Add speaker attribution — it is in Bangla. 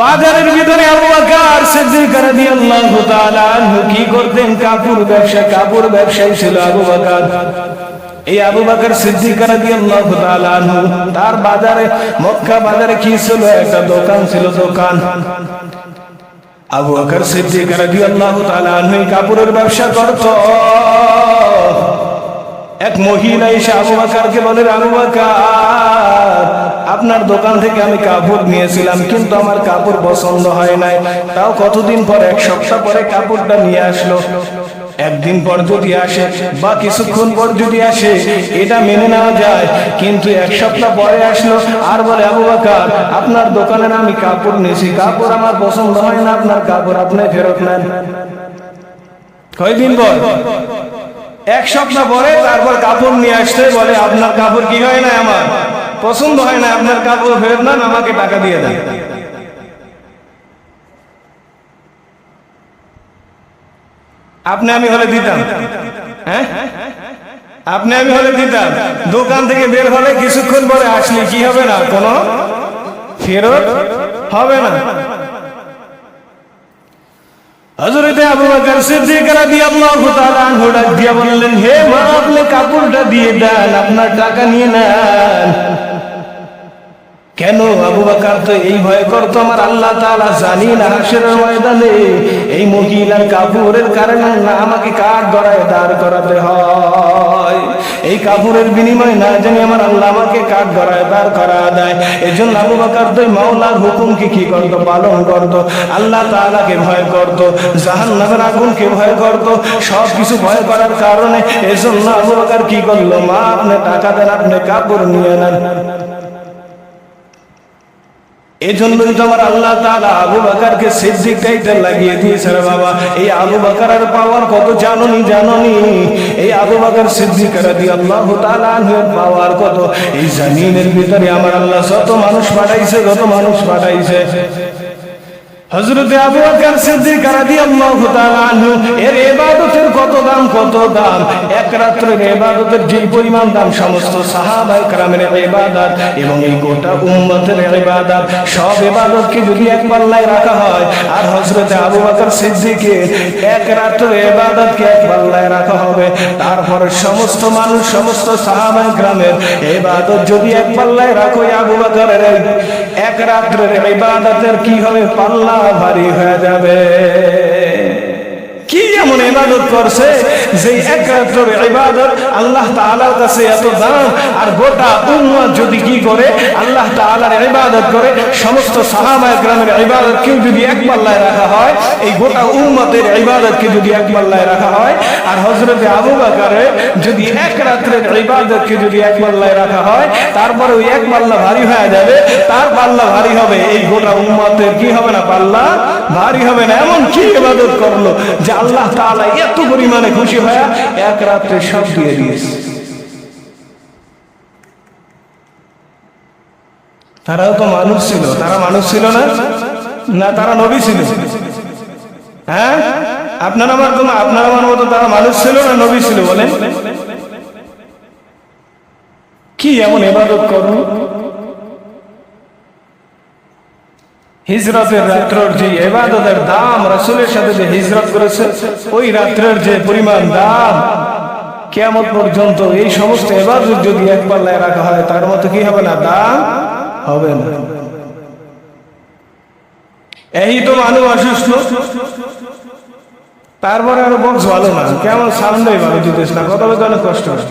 Speaker 1: বাজারের ভিতরে আবু বকর সিদ্দিক রাদিয়াল্লাহু তাআলা কি করতেন? কাপড় ব্যবসা, কাপড় ব্যবসায়ী ছিল আবু বকর। এই আবু বকর সিদ্দিক রাদিয়াল্লাহু তাআলা তার বাজারে, মক্কা বাজারে কি ছিল? একটা দোকান ছিল, দোকান। আবু বকর সিদ্দিক রাদিয়াল্লাহু তাআলা কাপড়ের ব্যবসা করত। এক মহিলা এসে আবু বাকারকে বলে আবু আপনার দোকান থেকে আমি কাপড় নিয়েছিলাম, কিন্তু আমার কাপড় পছন্দ হয় নাই। তাও কতদিন পর, এক সপ্তাহ পরে কাপড়টা নিয়ে আসলো। একদিন পর যদি আসে বা কিছুক্ষণ পর যদি আসে, এটা মেনে নেওয়া যায়। কিন্তু এক সপ্তাহ পরে আসলো, আর বলে, আবু বাকার, আপনার দোকানের আমি কাপড় নিয়েছি। কাপড় আমার পছন্দ হয় না, আপনার কাপড় আপনি ফেরত নেন। কয়দিন পর? এক সপ্তাহ পরে তারপর কাপড় নিয়ে আসতে বলে, আপনার কাপড় কি হয় না আমার? পছন্দ হয় না আপনার কাপড় ফেরত নেন, আমাকে টাকা দিয়ে দেন। আপনি আমি হলে দিতাম। হ্যাঁ? আপনি আমি হলে দিতাম। দোকান থেকে বের হলে কিছুক্ষণ পরে আসলে, কি হবে না? কোনো? ফেরত হবে না। হযরতে আবু বকর সিদ্দিক রাদিয়াল্লাহু তাআলা আনহু ডাক দিয়া বললেন, হে মা, আপনি কাপড়টা দিয়ে দেন, আপনার টাকা নিয়ে নেন। কেন আবু বকর তো এই ভয় করতো? আমার আল্লাহ তাআলা জানি না হাসরের ময়দানে এই মহিলার কাপড়ের কারণে না আমাকে কাঠ গড়ায় দাঁড় করাতে হয়? এই কাপড়ের বিনিময়ে না জানি আমার আল্লাহ আমাকে কাঠ গড়ায় দাঁড় করা দেয়। এজন্য আবু বকর তো মাওলার হুকুমকে কি করতো? পালন করতো। আল্লাহ তাআলাকে ভয় করতো। জাহান্নামের আগুনকে ভয় করতো। সব কিছু ভয় করার কারণে এজন্য আবু বাকার কি করল? মা, আপনি টাকা দেন, আপনি কাপড় নিয়ে নেন। এজন্যই তো আমার আল্লাহ তাআলা আবু বকরকে সিদ্দিক টাইটেল লাগিয়ে দিয়েছে রে বাবা। এই আবু বকরের পাওয়ার কত জাননি জাননি? এই আবু বকর সিদ্দিক রাদিয়াল্লাহু তাআলা আনহুর পাওয়ার কত? এই জমিনের ভিতরে আমার আল্লাহ শত মানুষ পাঠাইছে কত মানুষ পাঠাইছে। দাম এক রাখা হবে, তারপর সমস্ত মানুষ, সমস্ত সাহাবায়ে ইবাদত যদি এক পাল্লায় রাখো আবু এক রাত্রের ইবাদতের কি হবে? পাল্লা ভারী হয়ে যাবে। কি এমন ইবাদত করছে যে ইবাদত আল্লাহ তাআলার কাছে এত দাম? আর গোটা যদি কি করে? আল্লাহ তাআলার ইবাদত করে। সমস্ত গ্রামের ইবাদত কেউ যদি এক পাল্লায় রাখা হয়, এই গোটা উম্মতের যদি এক পাল্লায় রাখা হয়, আর হযরত আবু যদি যদি এক পাল্লায় রাখা হয়, তারপরে ওই এক পাল্লা ভারী হয়ে যাবে। তার পাল্লা ভারী হবে। এই গোটা উম্মতের কি হবে না পাল্লা? ভারী হবে না। এমন কি ইবাদত করল? যে আল্লাহ তাআলা এত পরিমাণে খুশি হয়ে এক রাত্রে সব দিয়ে দিয়েছে। তারাও তো মানুষ ছিল। তারা মানুষ ছিল না? না, তারা নবী ছিল। হ্যাঁ? আপনার আমার তো আপনার আমার মতো তারা মানুষ ছিল না, নবী ছিল বলেন। কি এমন এবাদত করুন? হিজরতের রাত্রের যে এবাদতের দাম রাসূলের সাথে যে হিজরত করেছে, ওই রাত্রের যে পরিমাণ দাম কেমন পর্যন্ত এই সমস্ত এবাদত যদি এক পাল্লায় রাখা হয়, তার মতো কি হবে না? দাম হবে না। এই তো মানুষ অসুস্থ। তারপরে আরও বক্স ভালো না। কেমন সাউন্ডই ভালো দিতেছ না। কথা বলতে অনেক কষ্ট হয়।